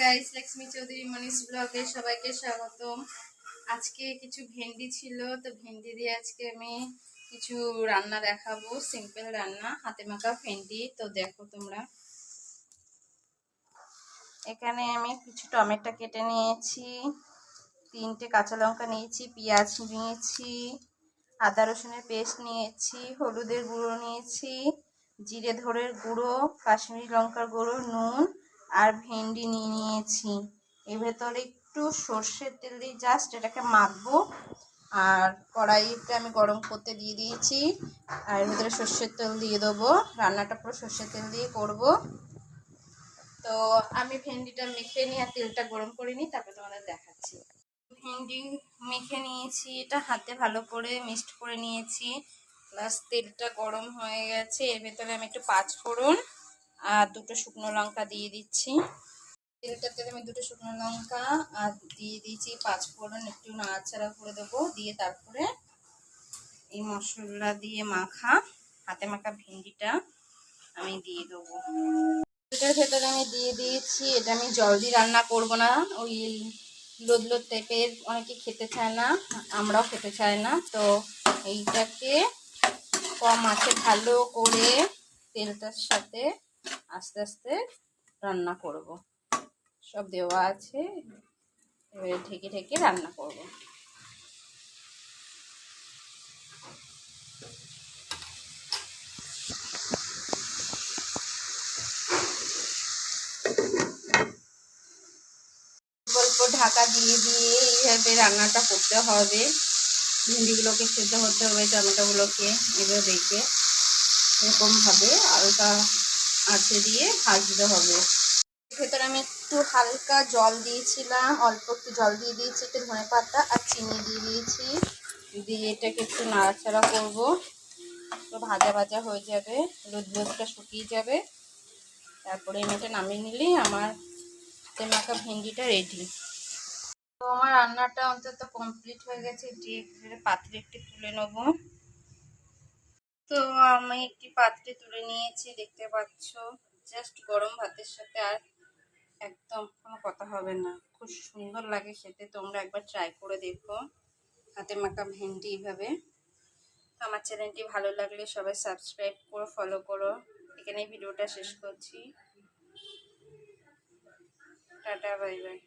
Guys Lakshmi Chowdhury মনীষ ব্লগে সবাইকে স্বাগতম। আজকে কিছু ভেন্ডি ছিল, তো ভেন্ডি দিয়ে আজকে আমি কিছু রান্না দেখাবো সিম্পল রান্না, হাতে মাখা ভেন্ডি। তো দেখো তোমরা। এখানে আমি কিছু টমেটো কেটে নিয়েছি, তিনটে কাঁচা লঙ্কা নিয়েছি, পেঁয়াজ নিয়েছি, আদা রসুনের পেস্ট নিয়েছি, হলুদের গুঁড়ো নিয়েছি, জিরে ধরের গুঁড়ো, কাশ্মীরি লঙ্কার গুঁড়ো, নুন আর ভেন্ডি নিয়ে নিয়েছি। এর ভেতরে একটু সর্ষের তেল দিয়ে জাস্ট এটাকে মাখবো। আর কড়াইতে আমি গরম করতে দিয়ে দিয়েছি। আর এর ভেতরে সর্ষের তেল দিয়ে দেবো। রান্নাটা পুরো সর্ষের তেল দিয়ে করব। তো আমি ভেন্ডিটা মেখে নিয়ে আর তেলটা গরম করে নিই, তারপর তোমাদের দেখাচ্ছি। ভেন্ডি মেখে নিয়েছি, এটা হাতে ভালো করে মিক্সড করে নিয়েছি। প্লাস তেলটা গরম হয়ে গেছে, এর ভেতরে আমি একটু পাঁচ ফোড়ন আর দুটো শুকনো লঙ্কা দিয়ে দিচ্ছি। তেলটাতে আমি দুটো শুকনো লঙ্কা আর দিয়ে দিয়েছি পাঁচ ফোড়ন, একটু নাড়াচাড়া করে দেবো। দিয়ে তারপরে এই মশলা দিয়ে মাখা, হাতে মাখা ভেন্ডিটা আমি দিয়ে দেবো। এটার ভেতরে আমি দিয়ে দিয়েছি, এটা আমি জল দিয়ে রান্না করব না। ওই লোদ লোদ টাইপের অনেকে খেতে চায় না, আমরাও খেতে চাই না। তো এইটাকে কম আছে ভালো করে তেলটার সাথে আস্তে আস্তে রান্না করব। সব দেওয়া আছে, এবারে ঢেকে ঢেকে রান্না করব। ঢাকা দিয়ে দিয়ে এইভাবে রান্নাটা করতে হবে। ভেন্ডিগুলোকে সেদ্ধ হতে হবে, টমেটোগুলোকে এবার দেখবে এরকমভাবে হালকা আঁচে দিয়ে ভাজতে হবে। ভেতরে আমি একটু হালকা জল দিয়েছিলাম, অল্প একটু জল দিয়ে দিয়েছি, একটু ধনে পাতা আর চিনি দিয়ে দিয়েছি। দিয়ে এটাকে একটু নাড়াচাড়া করব। তো ভাজা ভাজা হয়ে যাবে রোদ রোদটা শুকিয়ে যাবে। তারপরে আমি এটা নামিয়ে নিলেই আমার মাখা ভেন্ডিটা রেডি তো আমার রান্নাটা অন্তত কমপ্লিট হয়ে গেছে। এটি পাত্রে একটু তুলে নেব। তো আমি একটি পাত্রে তুলে নিয়েছি, দেখতে পাচ্ছ? জাস্ট গরম ভাতের সাথে আর একদম কোনো কথা হবে না। খুব সুন্দর লাগে খেতে, তোমরা একবার ট্রাই করে দেখো। হাতে মাখা ভেন্ডি এইভাবে। আমার চ্যানেলটি ভালো লাগলে সবাই সাবস্ক্রাইব করো ফলো করো। এখানে ভিডিওটা শেষ করছি। Tata bye bye